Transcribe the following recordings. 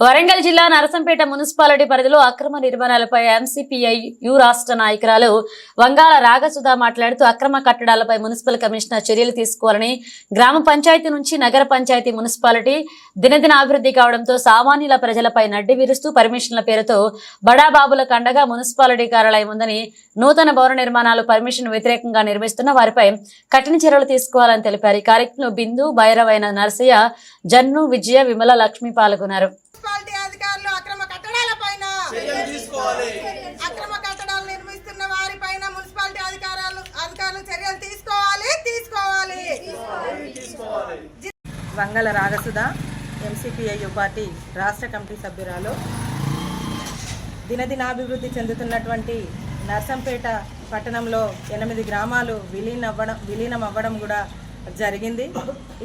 వరంగల్ జిల్లా నరసంపేట మున్సిపాలిటీ పరిధిలో అక్రమ నిర్మాణాలపై ఎంసీపీఐ యు రాష్ట్ర నాయకురాలు వంగాల రాగసుధ మాట్లాడుతూ అక్రమ కట్టడాలపై మున్సిపల్ కమిషనర్ చర్యలు తీసుకోవాలని గ్రామ పంచాయతీ నుంచి నగర పంచాయతీ మున్సిపాలిటీ దినదిన అభివృద్ధి కావడంతో సామాన్యుల ప్రజలపై నడ్డి విరుస్తూ పర్మిషన్ల పేరుతో బడాబాబుల కండగా మున్సిపాలిటీ కార్యాలయం ఉందని నూతన భవన నిర్మాణాలు పర్మిషన్ వ్యతిరేకంగా నిర్మిస్తున్న వారిపై కఠిన చర్యలు తీసుకోవాలని తెలిపారు. ఈ కార్యక్రమంలో బిందు భైరవైన నరసయ్య జన్ను విజయ విమల లక్ష్మి పాల్గొన్నారు మున్సిపాలిటీ అధికారులు అక్రమ కట్టడాల పైన అక్రమ కట్టడాలు నిర్మిస్తున్న వారి పైన మున్సిపాలిటీ అధికారులు అధికారులు చర్యలు తీసుకోవాలి తీసుకోవాలి. వంగల రాగసుధ ఎంసీపీఐయు పార్టీ రాష్ట్ర కమిటీ సభ్యురాలు. దినదినాభివృద్ధి చెందుతున్నటువంటి నర్సంపేట పట్టణంలో ఎనిమిది గ్రామాలు విలీనం అవ్వడం విలీనం అవ్వడం కూడా జరిగింది.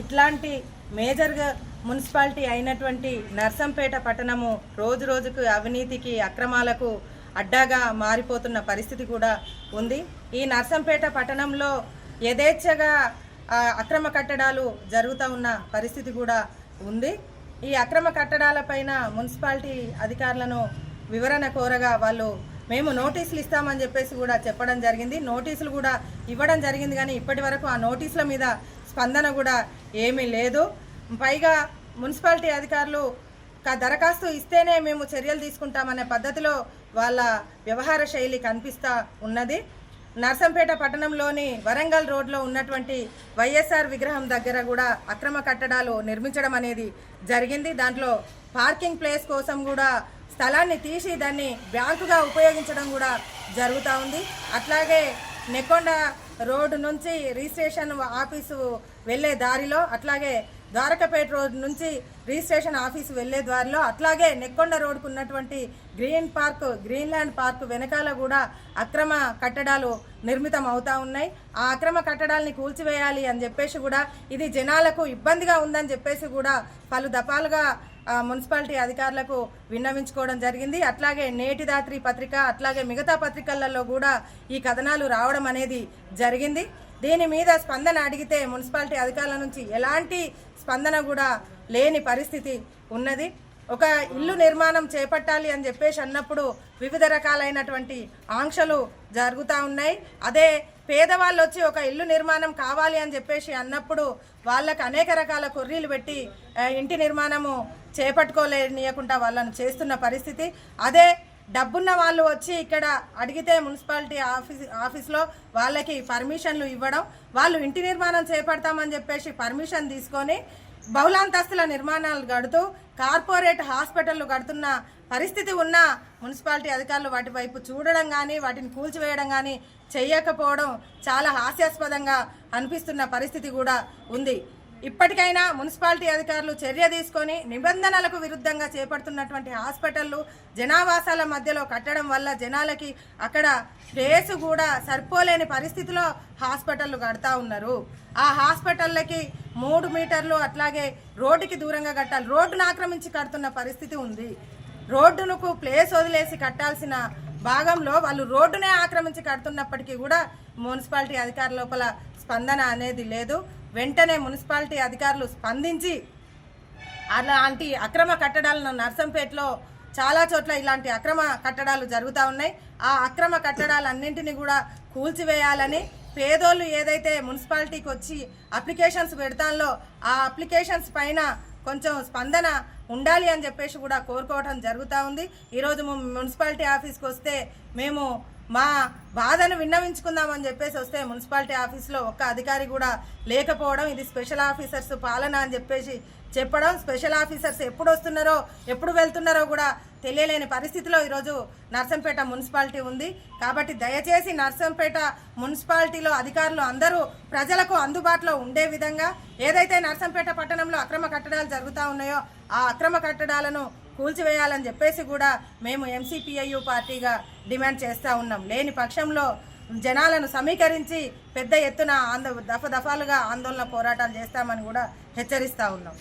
ఇట్లాంటి మేజర్గా మున్సిపాలిటీ అయినటువంటి నర్సంపేట పట్టణము రోజు రోజుకు అవినీతికి అక్రమాలకు అడ్డాగా మారిపోతున్న పరిస్థితి కూడా ఉంది. ఈ నర్సంపేట పట్టణంలో యథేచ్ఛగా అక్రమ కట్టడాలు జరుగుతూ ఉన్న పరిస్థితి కూడా ఉంది. ఈ అక్రమ కట్టడాలపైన మున్సిపాలిటీ అధికారులను వివరణ కోరగా వాళ్ళు మేము నోటీసులు ఇస్తామని చెప్పేసి కూడా చెప్పడం జరిగింది. నోటీసులు కూడా ఇవ్వడం జరిగింది కానీ ఇప్పటి వరకు ఆ నోటీసుల మీద స్పందన కూడా ఏమీ లేదు. పైగా మున్సిపాలిటీ అధికారులు దరఖాస్తు ఇస్తేనే మేము చర్యలు తీసుకుంటామనే పద్ధతిలో వాళ్ళ వ్యవహార శైలి కనిపిస్తూ ఉన్నది. నర్సంపేట పట్టణంలోని వరంగల్ రోడ్లో ఉన్నటువంటి వైఎస్ఆర్ విగ్రహం దగ్గర కూడా అక్రమ కట్టడాలు నిర్మించడం అనేది జరిగింది. దాంట్లో పార్కింగ్ ప్లేస్ కోసం కూడా స్థలాన్ని తీసి దాన్ని బ్యాంకుగా ఉపయోగించడం కూడా జరుగుతూ ఉంది. అట్లాగే నెక్కొండ రోడ్డు నుంచి రిజిస్ట్రేషన్ ఆఫీసు వెళ్ళే దారిలో అట్లాగే ద్వారకపేట రోడ్ నుంచి రిజిస్ట్రేషన్ ఆఫీస్ వెళ్ళే దారిలో అట్లాగే నెక్కొండ రోడ్కు ఉన్నటువంటి గ్రీన్ పార్క్ గ్రీన్లాండ్ పార్క్ వెనకాల కూడా అక్రమ కట్టడాలు నిర్మితం అవుతా ఉన్నాయి. ఆ అక్రమ కట్టడాలని కూల్చివేయాలి అని చెప్పేసి కూడా ఇది జనాలకు ఇబ్బందిగా ఉందని చెప్పేసి కూడా పలు దఫాలుగా మున్సిపాలిటీ అధికారులకు విన్నవించుకోవడం జరిగింది. అట్లాగే నేటి దాత్రి పత్రిక అట్లాగే మిగతా పత్రికలలో కూడా ఈ కథనాలు రావడం అనేది జరిగింది. దీని మీద స్పందన అడిగితే మున్సిపాలిటీ అధికారుల నుంచి ఎలాంటి స్పందన కూడా లేని పరిస్థితి ఉన్నది. ఒక ఇల్లు నిర్మాణం చేపట్టాలి అని చెప్పేసి అన్నప్పుడు వివిధ రకాలైనటువంటి ఆంక్షలు జరుగుతూ ఉన్నాయి. అదే పేదవాళ్ళు వచ్చి ఒక ఇల్లు నిర్మాణం కావాలి అని చెప్పేసి అన్నప్పుడు వాళ్ళకు అనేక రకాల కొర్రీలు పెట్టి ఇంటి నిర్మాణము చేపట్టుకోలేనియకుండా వాళ్ళను చేస్తున్న పరిస్థితి. అదే డబ్బున్న వాళ్ళు వచ్చి ఇక్కడ అడిగితే మున్సిపాలిటీ ఆఫీస్ ఆఫీస్లో వాళ్ళకి పర్మిషన్లు ఇవ్వడం వాళ్ళు ఇంటి నిర్మాణం చేపడతామని చెప్పేసి పర్మిషన్ తీసుకొని బహుళాంతస్తుల నిర్మాణాలు కడుతూ కార్పొరేట్ హాస్పిటళ్ళు కడుతున్న పరిస్థితి ఉన్న మున్సిపాలిటీ అధికారులు వాటి వైపు చూడడం కానీ వాటిని కూల్చివేయడం కానీ చేయకపోవడం చాలా హాస్యాస్పదంగా అనిపిస్తున్న పరిస్థితి కూడా ఉంది. ఇప్పటికైనా మున్సిపాలిటీ అధికారులు చర్య తీసుకొని నిబంధనలకు విరుద్ధంగా చేపడుతున్నటువంటి హాస్పిటళ్ళు జనావాసాల మధ్యలో కట్టడం వల్ల జనాలకి అక్కడ ప్లేస్ కూడా సరిపోలేని పరిస్థితిలో హాస్పిటళ్ళు కడతా ఉన్నారు. ఆ హాస్పిటళ్ళకి మూడు మీటర్లు అట్లాగే రోడ్డుకి దూరంగా కట్టాలి. రోడ్డును ఆక్రమించి కడుతున్న పరిస్థితి ఉంది. రోడ్డునకు ప్లేస్ వదిలేసి కట్టాల్సిన భాగంలో వాళ్ళు రోడ్డునే ఆక్రమించి కడుతున్నప్పటికీ కూడా మున్సిపాలిటీ అధికారుల లోపల స్పందన అనేది లేదు. వెంటనే మున్సిపాలిటీ అధికారులు స్పందించి అలాంటి అక్రమ కట్టడాలను నర్సంపేటలో చాలా చోట్ల ఇలాంటి అక్రమ కట్టడాలు జరుగుతూ ఉన్నాయి. ఆ అక్రమ కట్టడాలన్నింటినీ కూడా కూల్చివేయాలని పేదోళ్ళు ఏదైతే మున్సిపాలిటీకి వచ్చి అప్లికేషన్స్ పెడతాలో ఆ అప్లికేషన్స్ పైన కొంచెం స్పందన ఉండాలి అని చెప్పేసి కూడా కోరుకోవడం జరుగుతూ ఉంది. ఈరోజు మున్సిపాలిటీ ఆఫీస్కి వస్తే మేము మా బాధను విన్నవించుకుందామని చెప్పేసి వస్తే మున్సిపాలిటీ ఆఫీస్లో ఒక్క అధికారి కూడా లేకపోవడం ఇది స్పెషల్ ఆఫీసర్స్ పాలన అని చెప్పేసి చెప్పడం స్పెషల్ ఆఫీసర్స్ ఎప్పుడు వస్తున్నారో ఎప్పుడు వెళ్తున్నారో కూడా తెలియలేని పరిస్థితిలో ఈరోజు నర్సంపేట మున్సిపాలిటీ ఉంది. కాబట్టి దయచేసి నర్సంపేట మున్సిపాలిటీలో అధికారులు అందరూ ప్రజలకు అందుబాటులో ఉండే విధంగా ఏదైతే నర్సంపేట పట్టణంలో అక్రమ కట్టడాలు జరుగుతూ ఉన్నాయో ఆ అక్రమ కట్టడాలను కూల్చివేయాలని చెప్పేసి కూడా మేము ఎంసీపీఐయు పార్టీగా డిమాండ్ చేస్తూ ఉన్నాం. లేని పక్షంలో జనాలను సమీకరించి పెద్ద ఎత్తున ఆందో దఫ దఫాలుగా ఆందోళన పోరాటాలు చేస్తామని కూడా హెచ్చరిస్తూ ఉన్నాం.